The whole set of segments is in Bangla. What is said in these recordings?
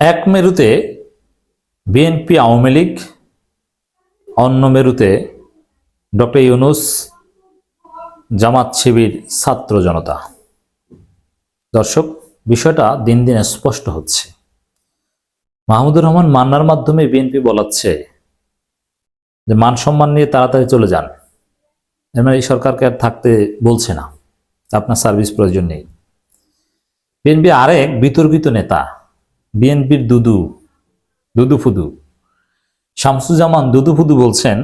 এক মেরুতে বিএনপি আওয়ামী লীগ, অন্য মেরুতে ডক্টর ইউনুস, জামাত শিবির ছাত্র জনতা। দর্শক, বিষয়টা দিন দিন স্পষ্ট হচ্ছে। মাহমুদুর রহমান মান্নার মাধ্যমে বিএনপি বলাচ্ছে যে মান সম্মান নিয়ে তাড়াতাড়ি চলে যান। এর মানে এই সরকারকে আর থাকতে বলছে না। আপনার সার্ভিস প্রয়োজন নেই। বিএনপি আরেক বিতর্কিত নেতা বিএনপির দুদু দুদু ফুদু। শামসুজ্জামান দুদু ফুদু বলছেন,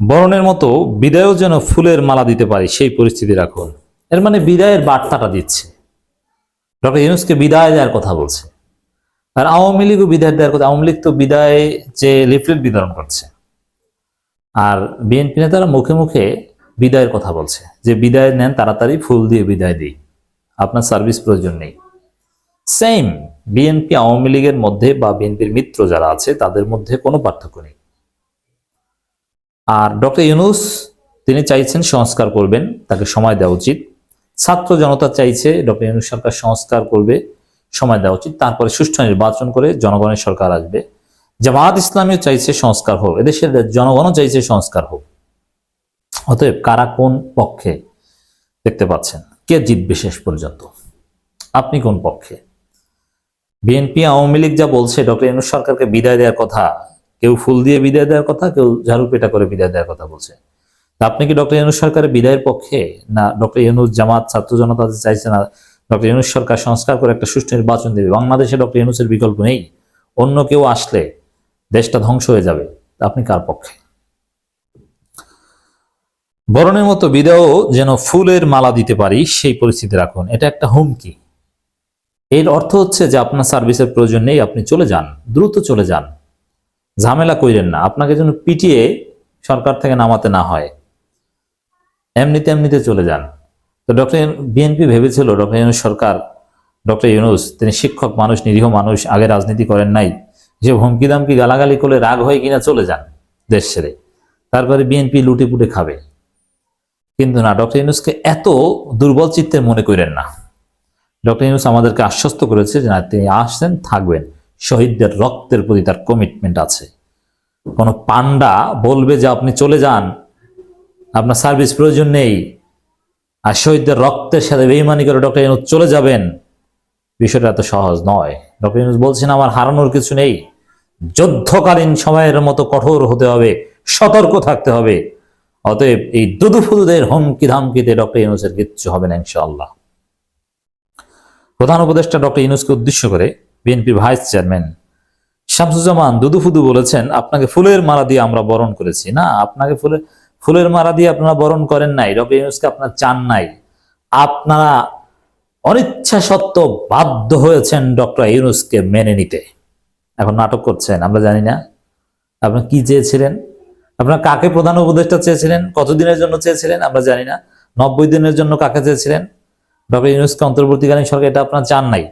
বরণের মতো বিদায়ও যেন ফুলের মালা দিতে পারি সেই পরিস্থিতি রাখুন এর মানে বিদায়ের বার্তাটা দিচ্ছে। ডক্টর ইউনুসকে বিদায় দেওয়ার কথা বলছে। আর আওয়ামী লীগও বিদায় দেওয়ার কথা, আওয়ামী লীগ তো বিদায় যে লিফলেট বিতরণ করছে। আর বিএনপি নেতারা মুখে মুখে বিদায়ের কথা বলছে, যে বিদায় নেন, তাড়াতাড়ি ফুল দিয়ে বিদায় দিই। আপনার সার্ভিস প্রয়োজন নেই। সেম বিএনপি আওয়ামী লীগের মধ্যে বা বিএনপির মিত্র যারা আছে, তাদের মধ্যে কোনো পার্থক্য নেই। আর ডক্টর ইউনুস, তিনি চাইছেন সংস্কার করবেন, তাকে সময় দেওয়া উচিত। ছাত্র জনতা চাইছে ডক্টর ইউনুস সরকার সংস্কার করবে, সময় দেওয়া উচিত। তারপরে সুষ্ঠু নির্বাচন করে জনগণের সরকার আসবে। জামাত ইসলামীও চাইছে সংস্কার হোক, এদেশের জনগণও চাইছে সংস্কার হোক। অতএব কারা কোন পক্ষে দেখতে পাচ্ছেন? কে জিতবে শেষ পর্যন্ত? আপনি কোন পক্ষে? বিএনপি আওয়ামী লীগ যা বলছে, ডক্টর ইউনুস সরকারকে বিদায় দেওয়ার কথা, কেউ ফুল দিয়ে বিদায় দেওয়ার কথা, কেউ ঝাড়ু পেটা করে বিদায় দেওয়ার কথা বলছে। আপনি কি ডক্টর ইউনুস সরকারের বিদায়ের পক্ষে না ডক্টর ইউনুস জামাত, ছাত্র জনতা চাইছে না, ডক্টর ইউনুস সরকার সংস্কার করে একটা সুষ্ঠু নির্বাচন দেবে? বাংলাদেশে ডক্টর ইউনুসের বিকল্প নেই। অন্য কেউ আসলে দেশটা ধ্বংস হয়ে যাবে। আপনি কার পক্ষে? বরণের মতো বিদায়ও যেন ফুলের মালা দিতে পারি, সেই পরিস্থিতি রাখুন। এটা একটা হুমকি। এর অর্থ হচ্ছে যে আপনার সার্ভিসের প্রয়োজন নেই, আপনি চলে যান, দ্রুত চলে যান। ঝামেলা কইরেন না, আপনাকে যেন পিটিয়ে সরকার থেকে নামাতে না হয়। এমনিতে এমনিতে চলে যান। তো ডক্টর বিএনপি ভেবেছিল, ডক্টর ইউনুস সরকার, ডক্টর ইউনুস, তিনি শিক্ষক মানুষ, নিরীহ মানুষ, আগে রাজনীতি করেন নাই, যে হুমকি দামকি গালাগালি করলে রাগ হয়ে কিনা চলে যান দেশ ছেড়ে। তারপরে বিএনপি লুটে পুটে খাবে। কিন্তু না, ডক্টর ইউনুসকে এত দুর্বল চিত্তের মনে করেন না। ডক্টর ইউনুস আমাদেরকে আশ্বস্ত করেছে যে না, তিনি আসছেন, থাকবেন। শহীদদের রক্তের প্রতি তার কমিটমেন্ট আছে। কোনো পান্ডা বলবে যে আপনি চলে যান, আপনার সার্ভিস প্রয়োজন নেই, আর শহীদদের রক্তের সাথে বেইমানি করে ডক্টর ইউনুস চলে যাবেন, বিষয়টা এত সহজ নয়। ডক্টর ইউনুস বলছেন, আমার হারানোর কিছু নেই। যুদ্ধকালীন সময়ের মতো কঠোর হতে হবে, সতর্ক থাকতে হবে। অতএব এই দুদুফুদুদের হুমকি ধামকিতে ডক্টর ইউনুসের কিচ্ছু হবে না ইনশাআল্লাহ। প্রধান উপদেষ্টা ডক্টর ইউনুসকে উদ্দেশ্য করে বিএনপি ভাইস চেয়ারম্যান শামসুজ্জামান দুদুফুদু বলেছেন, আপনাকে ফুলের মালা দিয়ে আমরা বরণ করেছি। না, আপনাকে ফুলের ফুলের মালা দিয়ে আপনারা বরণ করেন নাই। ডক্টর ইউনুসকে আপনার চান নাই। আপনারা অনিচ্ছা সত্ত্বেও বাধ্য হয়েছেন ডক্টর ইউনুসকে মেনে নিতে। এখন নাটক করছেন, আমরা জানি না। আপনি কি চেয়েছিলেন? আপনার কাকে প্রধান উপদেষ্টা চেয়েছিলেন? কতদিনের জন্য চেয়েছিলেন? আমরা জানি না। নব্বই দিনের জন্য কাকে চেয়েছিলেন? ডক্টর ইউনুসকে অন্তর্বর্তীকালীন সরকার, এটা আপনার চান নাই।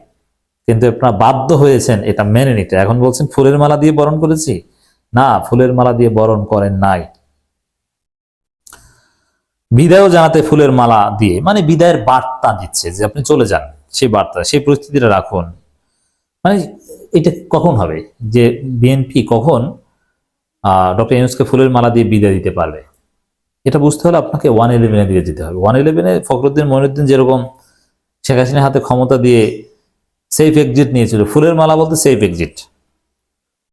কিন্তু আপনারা বাধ্য হয়েছেন এটা মেনে নিতে। এখন বলছেন, ফুলের মালা দিয়ে বরণ করেছি? না, ফুলের মালা দিয়ে বরণ করেন নাই। বিদায়ও জানাতে ফুলের মালা দিয়ে মানে বিদায়ের বার্তা দিচ্ছে যে আপনি চলে যান, সেই বার্তা, সেই পরিস্থিতিটা রাখুন। মানে এটা কখন হবে? যে বিএনপি কখন ডক্টর ইউনুসকে ফুলের মালা দিয়ে বিদায় দিতে পারবে? এটা বুঝতে হলে আপনাকে ওয়ান ইলেভেনে দিয়ে যেতে হবে। ওয়ান ইলেভেনে ফখরুদ্দিন মইনুদ্দিন যেরকম শেখ হাসিনার হাতে ক্ষমতা দিয়ে সেফ এক্সিট নিয়েছিল। ফুলের মালা বলতে সেফ এক্সিট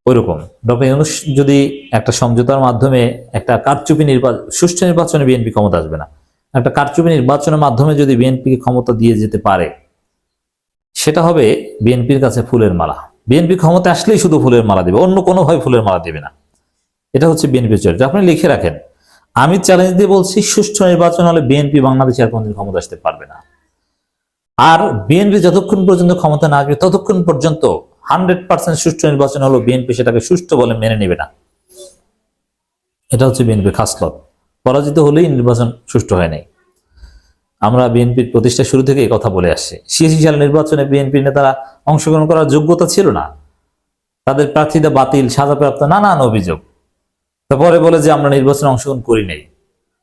ওইরকম। ডক্টর ইউনুস যদি একটা সমঝোতার মাধ্যমে একটা কারচুপি নির্বাচন সুষ্ঠু নির্বাচনে বিএনপি ক্ষমতা আসবে না। একটা কারচুপি নির্বাচনের মাধ্যমে যদি বিএনপিকে ক্ষমতা দিয়ে যেতে পারে, সেটা হবে বিএনপির কাছে ফুলের মালা। বিএনপি ক্ষমতা আসলেই শুধু ফুলের মালা দেবে, অন্য কোনোভাবে ফুলের মালা দেবে না। এটা হচ্ছে বিএনপির চরিত্র। আপনি লিখে রাখেন, আমি চ্যালেঞ্জ দিয়ে বলছি, সুষ্ঠু নির্বাচন হলে বিএনপি বাংলাদেশে আর কোনদিন ক্ষমতা আসতে পারবে না। আর বিএনপি যতক্ষণ পর্যন্ত ক্ষমতা না আসবে, ততক্ষণ পর্যন্ত হান্ড্রেড পার্সেন্ট সুষ্ঠু নির্বাচন হলো বিএনপি, সেটাকে সুষ্ঠু বলে মেনে নেবে না। এটা হচ্ছে বিএনপির খাসলত। পরাজিত হলেই নির্বাচন সুষ্ঠু হয় নাই। আমরা বিএনপির প্রতিষ্ঠা শুরু থেকে এই কথা বলে আসছি। সিএসি সাল নির্বাচনে বিএনপির নেতারা অংশগ্রহণ করার যোগ্যতা ছিল না। তাদের প্রার্থীতা বাতিল, সাজাপ্রাপ্ত, নানান অভিযোগ। তারপরে বলে যে আমরা নির্বাচনে অংশগ্রহণ করি নাই।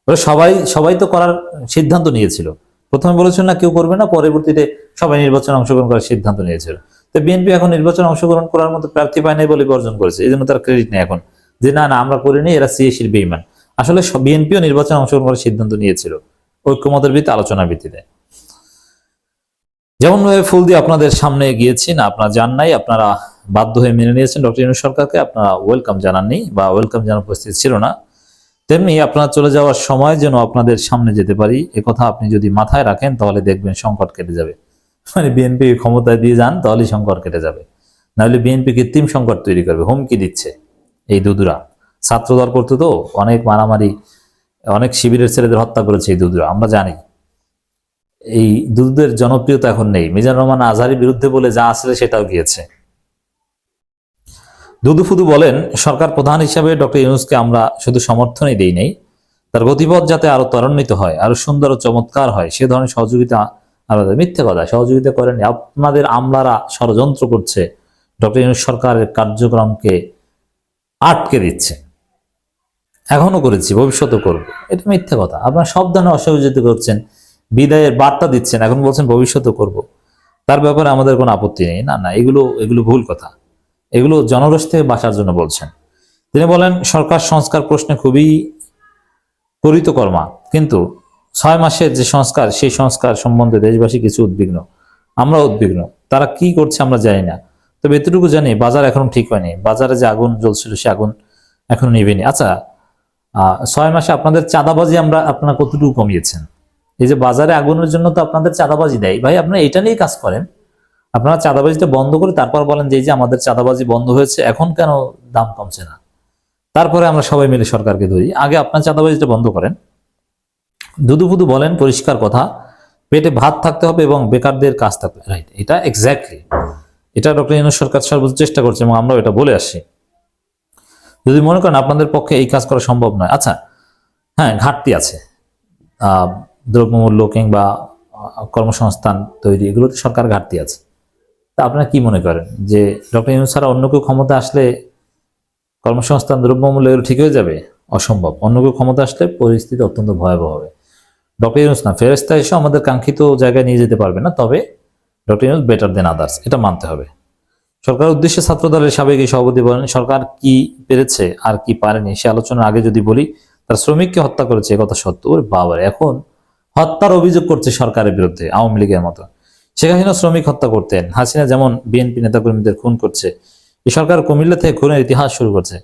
সবাই সবাই তো করার সিদ্ধান্ত নিয়েছিল। প্রথমে বলেছিল না, কেউ করবে না, পরবর্তীতে সবাই নির্বাচনে অংশগ্রহণ করার সিদ্ধান্ত নিয়েছিল। তো বিএনপি এখন নির্বাচনে অংশগ্রহণ করার মতো প্রার্থী পায় নাই বলে বর্জন করেছে, এই জন্য তার ক্রেডিট নেই এখন। যে না না, আমরা করিনি, এরা সিএসির বেইমান। আসলে বিএনপিও নির্বাচনে অংশগ্রহণ করার সিদ্ধান্ত নিয়েছিল, ঐক্যমতের ভিত্তিতে আলোচনার ভিত্তিতে। যেমন ভাবে ফুল দিয়ে আপনাদের সামনে গিয়েছি না, আপনারা যান নাই, আপনারা বাধ্য হয়ে মেনে নিয়েছেন ডক্টর ইনু সরকারকে, আপনারা ওয়েলকাম জানাননি বা ওয়েলকাম জানার পরিস্থিতি ছিল না। তেমনি আপনার চলে যাওয়ার সময় যেন আপনাদের সামনে যেতে পারি কথা আপনি যদি মাথায় রাখেন তাহলে দেখবেন সংকট কেটে যাবে। মানে বিএনপি ক্ষমতায় দিয়ে যান তাহলেই সংকট কেটে যাবে। নাহলে বিএনপি কৃত্রিম সংকট তৈরি করবে, হুমকি দিচ্ছে এই দুদুরা। ছাত্রদল করতে তো, অনেক মারামারি, অনেক শিবিরের ছেলেদের হত্যা করেছে এই দুদুরা, আমরা জানি। এই দুধের জনপ্রিয়তা এখন নেই। মিজানুর রহমান আজহারির বিরুদ্ধে বলে যা আসলে সেটাও গিয়েছে। দুদুফুদু বলেন, সরকার প্রধান হিসাবে ডক্টর ইউনুসকে আমরা শুধু সমর্থনই দেই নাই। তার গতিপথ যাতে আরও ত্বরান্বিত হয়, আরও সুন্দর ও চমৎকার হয়, সে ধরনের সহযোগিতা আলাদা মিথ্যে কথা, সহযোগিতা করেনি আপনাদের আমলারা ষড়যন্ত্র করছে, ডক্টর ইউনুস সরকারের কার্যক্রমকে আটকে দিচ্ছে। এখনও করেছি ভবিষ্যতে করব। এটা মিথ্যে কথা। আপনারা সব ধরনের অসহযোগিতা করছেন, বিদায়ের বার্তা দিচ্ছেন, এখন বলছেন ভবিষ্যতে করব। তার ব্যাপারে আমাদের কোনো আপত্তি নেই। না না, এগুলো এগুলো ভুল কথা। এগুলো জনরস থেকে বাঁচার জন্য বলছেন। তিনি বলেন, সরকার সংস্কার প্রশ্নে খুবই কর্মা, কিন্তু ছয় মাসের যে সংস্কার, সেই সংস্কার সম্বন্ধে দেশবাসী কিছু উদ্বিগ্ন। আমরা উদ্বিগ্ন। তারা কি করছে আমরা জানি না। তবে এতটুকু জানি, বাজার এখনও ঠিক হয়নি। বাজারে যে আগুন জ্বলছিল, সে আগুন এখনও নিবেনি আচ্ছা ছয় মাসে আপনাদের চাঁদাবাজি আমরা আপনারা কতটুকু কমিয়েছেন? এই যে বাজারে আগুনের জন্য তো আপনাদের চাঁদাবাজি দেয়। ভাই, আপনারা এটা নিয়েই কাজ করেন। আপনারা চাঁদাবাজিটা বন্ধ করে তারপর বলেন যে যে আমাদের চাঁদাবাজি বন্ধ হয়েছে, এখন কেন দাম কমছে না? তারপরে আমরা সবাই মিলে সরকারকে ধরি। আগে আপনার চাঁদাবাজিটা বন্ধ করেন। দুদু ফুদু বলেন, পরিষ্কার কথা, পেটে ভাত থাকতে হবে এবং বেকারদের কাজ থাকবে। রাইট এটা এক্স্যাক্টলি এটা ডক্টর ইউনুস সরকার সর্বোচ্চ চেষ্টা করছে এবং আমরাও এটা বলে আসছি। যদি মনে করেন আপনাদের পক্ষে এই কাজ করা সম্ভব নয়। আচ্ছা হ্যাঁ ঘাটতি আছে। দ্রব্যমূল্য কিংবা কর্মসংস্থান তৈরি, এগুলোতে সরকার ঘাটতি আছে। তা আপনারা কি মনে করেন? যে ডক্টর ইউনুস ছাড়া অন্য কেউ ক্ষমতা আসলে কর্মসংস্থান দ্রব্যমূল্য এগুলো ঠিক হয়ে যাবে? অসম্ভব। অন্য কেউ ক্ষমতা আসলে পরিস্থিতি অত্যন্ত ভয়াবহ হবে। ডক্টর ইউনুস না ফেরেস্তা এসে আমাদের কাঙ্ক্ষিত জায়গায় নিয়ে যেতে পারবে না, তবে doctor Yunus better than others. এটা মানতে হবে। সরকার উদ্দেশ্যে ছাত্র দলের সাবেক এই সভাপতি বলেন, সরকার কি পেরেছে আর কি পারেনি সে আলোচনার আগে যদি বলি, তার শ্রমিককে হত্যা করেছে কথা সত্য। ওরে বাবার, এখন হত্যার অভিযোগ করছে সরকারের বিরুদ্ধে, আওয়ামী লীগের মতো। শেখ হাসিনা শ্রমিক হত্যা করতেন। হাসিনা যেমন বিএনপি নেতাকর্মীদের খুন করছে, এই সরকার কুমিল্লা থেকে খুনের ইতিহাস শুরু করছে।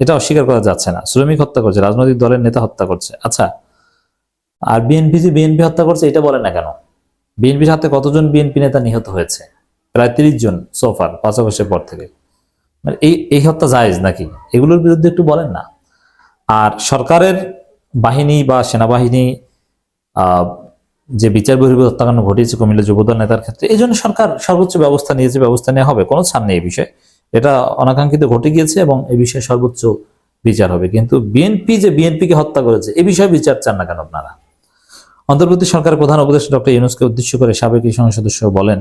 এটা অস্বীকার করা যাচ্ছে না। শ্রমিক হত্যা করছে, রাজনৈতিক দলের নেতা হত্যা করছে। আচ্ছা আর বিএনপি যে বিএনপি হত্যা করছে, এটা বলে না কেন? বিএনপির হাতে কতজন বিএনপি নেতা নিহত হয়েছে? প্রায় তিরিশ জন সোফার পাঁচ আগস্টের পর থেকে। মানে এই এই হত্যা জায়েজ নাকি? এগুলোর বিরুদ্ধে একটু বলেন না। আর সরকারের বাহিনী বা সেনাবাহিনী যে বিচার বহির্ভূত হত্যাকাণ্ড ঘটিয়েছে কুমিল্লা যুবদল নেতার ক্ষেত্রে, এই জন্য সরকার সর্বোচ্চ ব্যবস্থা নিয়েছে, ব্যবস্থা নেওয়া হবে, কোনো ছাড় নেই এই বিষয়ে। এটা অনাকাঙ্ক্ষিত ঘটে গিয়েছে এবং এই বিষয়ে সর্বোচ্চ বিচার হবে। কিন্তু বিএনপি যে বিএনপিকে হত্যা করেছে এই বিষয়ে বিচার চান না কেন আপনারা? অন্তর্বর্তী সরকারের প্রধান উপদেষ্টা ডক্টর ইউনুসকে উদ্দেশ্য করে সাবেক এই সংসদ সদস্য বলেন,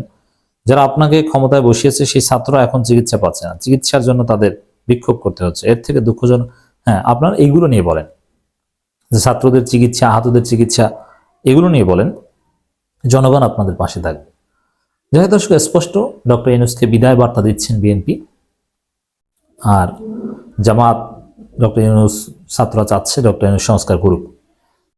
যারা আপনাকে ক্ষমতায় বসিয়েছে, সেই ছাত্ররা এখন চিকিৎসা পাচ্ছে না। চিকিৎসার জন্য তাদের বিক্ষোভ করতে হচ্ছে। এর থেকে দুঃখজনক হ্যাঁ আপনারা এইগুলো নিয়ে বলেন। যে ছাত্রদের চিকিৎসা, আহতদের চিকিৎসা এগুলো নিয়ে বলেন, জনগণ আপনাদের পাশে থাকবে। যাই দর্শক, স্পষ্ট, ডক্টর ইউনুসকে বিদায় বার্তা দিচ্ছেন বিএনপি। আর জামাত, ডক্টর ইউনুস ছাত্ররা চাচ্ছে, ডক্টর ইউনুস সংস্কার করুক।